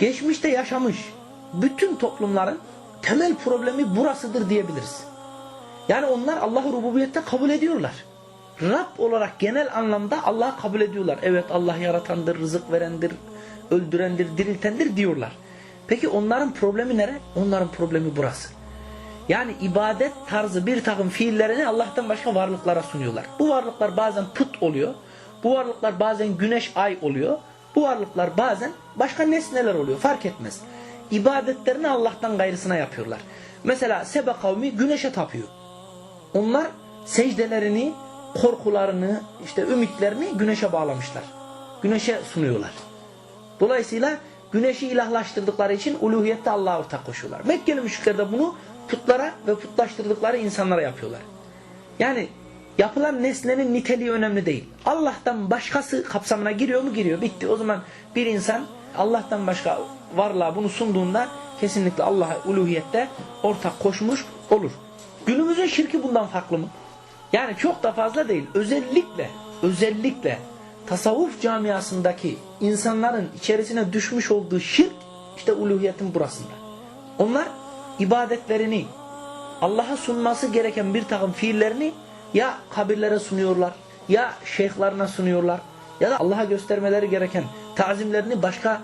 geçmişte yaşamış bütün toplumların temel problemi burasıdır diyebiliriz. Yani onlar Allah'ı rububiyette kabul ediyorlar. Rab olarak genel anlamda Allah'ı kabul ediyorlar. Evet Allah yaratandır, rızık verendir, öldürendir, diriltendir diyorlar. Peki onların problemi nere? Onların problemi burası. Yani ibadet tarzı bir takım fiillerini Allah'tan başka varlıklara sunuyorlar. Bu varlıklar bazen put oluyor. Bu varlıklar bazen güneş, ay oluyor. Bu varlıklar bazen başka nesneler oluyor. Fark etmez. İbadetlerini Allah'tan gayrısına yapıyorlar. Mesela Sebe kavmi güneşe tapıyor. Onlar secdelerini, korkularını, işte ümitlerini güneşe bağlamışlar. Güneşe sunuyorlar. Dolayısıyla güneşi ilahlaştırdıkları için uluhiyette Allah'a ortak koşuyorlar. Mekkeli müşrikler de bunu putlara ve putlaştırdıkları insanlara yapıyorlar. Yani yapılan nesnenin niteliği önemli değil. Allah'tan başkası kapsamına giriyor mu? Giriyor. Bitti. O zaman bir insan Allah'tan başka varlığa bunu sunduğunda kesinlikle Allah'a uluhiyette ortak koşmuş olur. Günümüzün şirki bundan farklı mı? Yani çok da fazla değil. Özellikle, özellikle tasavvuf camiasındaki insanların içerisine düşmüş olduğu şirk işte uluhiyetin burasında. Onlar ibadetlerini Allah'a sunması gereken bir takım fiillerini ya kabirlere sunuyorlar, ya şeyhlarına sunuyorlar ya da Allah'a göstermeleri gereken tazimlerini başka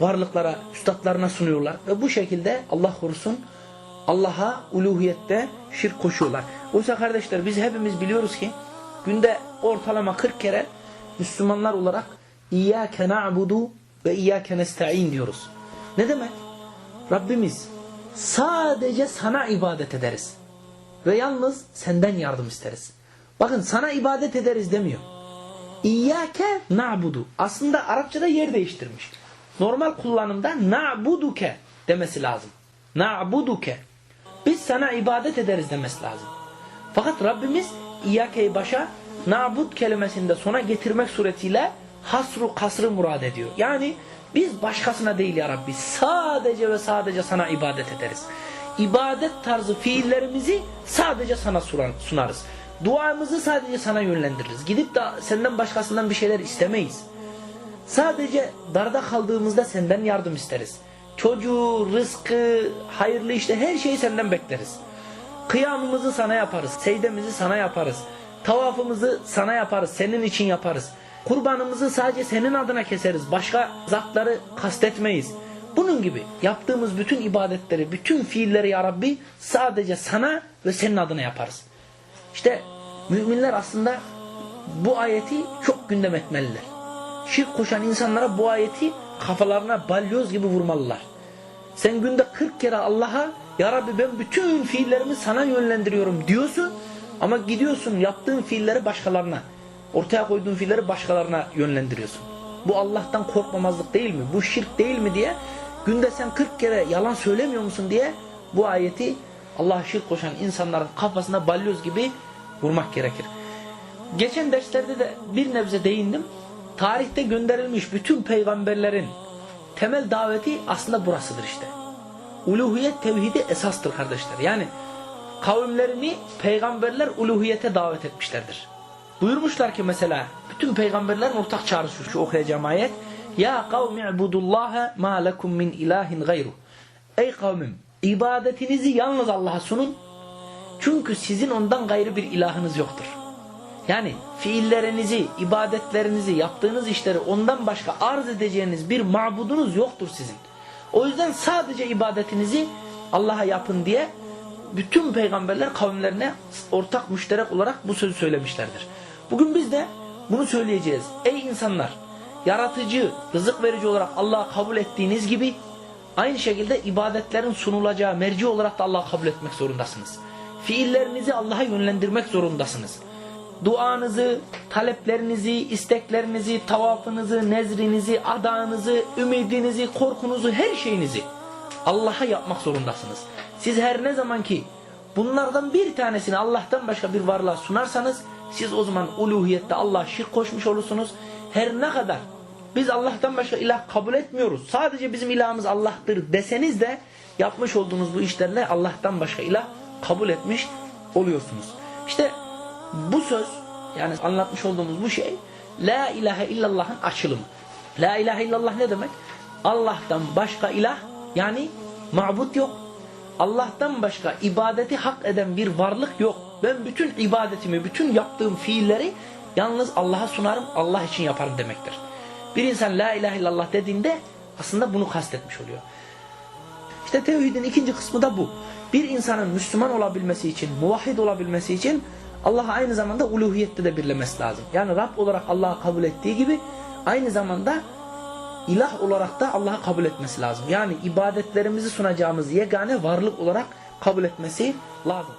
varlıklara, üstadlarına sunuyorlar. Ve bu şekilde Allah korusun Allah'a uluhiyette şirk koşuyorlar. Oysa kardeşler biz hepimiz biliyoruz ki günde ortalama 40 kere Müslümanlar olarak İyyâke na'budu ve İyyâke nesta'in diyoruz. Ne demek? Rabbimiz sadece sana ibadet ederiz. Ve yalnız senden yardım isteriz. Bakın sana ibadet ederiz demiyor. İyyâke na'budu. Aslında Arapçada yer değiştirmiş. Normal kullanımda na'buduke demesi lazım. Na'buduke. Biz sana ibadet ederiz demesi lazım. Fakat Rabbimiz İyyâke'yi başa na'bud kelimesinde sona getirmek suretiyle hasru kasrı murad ediyor. Yani biz başkasına değil ya Rabbi sadece ve sadece sana ibadet ederiz. İbadet tarzı fiillerimizi sadece sana sunarız. Duamızı sadece sana yönlendiririz. Gidip de senden başkasından bir şeyler istemeyiz. Sadece darda kaldığımızda senden yardım isteriz. Çocuğu, rızkı, hayırlı işte her şeyi senden bekleriz. Kıyamımızı sana yaparız. Seydemizi sana yaparız. Tavafımızı sana yaparız. Senin için yaparız. Kurbanımızı sadece senin adına keseriz. Başka zatları kastetmeyiz. Bunun gibi yaptığımız bütün ibadetleri, bütün fiilleri ya Rabbi sadece sana ve senin adına yaparız. İşte müminler aslında bu ayeti çok gündem etmeliler. Şirk koşan insanlara bu ayeti kafalarına balyoz gibi vurmalılar. Sen günde 40 kere Allah'a Ya Rabbi ben bütün fiillerimi sana yönlendiriyorum diyorsun ama gidiyorsun yaptığın fiilleri başkalarına ortaya koyduğun fiilleri başkalarına yönlendiriyorsun. Bu Allah'tan korkmamazlık değil mi? Bu şirk değil mi diye günde sen 40 kere yalan söylemiyor musun diye bu ayeti Allah'a şirk koşan insanların kafasına balyoz gibi vurmak gerekir. Geçen derslerde de bir nebze değindim. Tarihte gönderilmiş bütün peygamberlerin temel daveti aslında burasıdır işte. Uluhiyet tevhidi esastır kardeşler. Yani kavimlerini peygamberler uluhiyete davet etmişlerdir. Buyurmuşlar ki mesela bütün peygamberlerin ortak çağrısı şu okuyacağım ayet. Ya kavmi ibudullaha ma lekum min ilahin gayru. Ey kavmim ibadetinizi yalnız Allah'a sunun. Çünkü sizin ondan gayrı bir ilahınız yoktur. Yani fiillerinizi, ibadetlerinizi, yaptığınız işleri ondan başka arz edeceğiniz bir mabudunuz yoktur sizin. O yüzden sadece ibadetinizi Allah'a yapın diye bütün peygamberler kavimlerine ortak müşterek olarak bu sözü söylemişlerdir. Bugün biz de bunu söyleyeceğiz. Ey insanlar! Yaratıcı, rızık verici olarak Allah'ı kabul ettiğiniz gibi aynı şekilde ibadetlerin sunulacağı merci olarak da Allah'ı kabul etmek zorundasınız. Fiillerinizi Allah'a yönlendirmek zorundasınız. Duanızı, taleplerinizi, isteklerinizi, tavafınızı, nezrinizi, adağınızı, ümidinizi, korkunuzu, her şeyinizi Allah'a yapmak zorundasınız. Siz her ne zaman ki bunlardan bir tanesini Allah'tan başka bir varlığa sunarsanız siz o zaman uluhiyette Allah'a şirk koşmuş olursunuz. Her ne kadar biz Allah'tan başka ilah kabul etmiyoruz. Sadece bizim ilahımız Allah'tır deseniz de yapmış olduğunuz bu işlerle Allah'tan başka ilah kabul etmiş oluyorsunuz. İşte bu söz yani anlatmış olduğumuz bu şey La ilahe illallah'ın açılımı. La ilahe illallah ne demek? Allah'tan başka ilah yani mabut yok. Allah'tan başka ibadeti hak eden bir varlık yok. Ben bütün ibadetimi, bütün yaptığım fiilleri yalnız Allah'a sunarım, Allah için yaparım demektir. Bir insan la ilahe illallah dediğinde aslında bunu kastetmiş oluyor. İşte tevhidin ikinci kısmı da bu. Bir insanın Müslüman olabilmesi için, muvahhid olabilmesi için Allah'ı aynı zamanda uluhiyette de birlemesi lazım. Yani Rab olarak Allah'ı kabul ettiği gibi aynı zamanda ilah olarak da Allah'ı kabul etmesi lazım. Yani ibadetlerimizi sunacağımız yegane varlık olarak kabul etmesi lazım.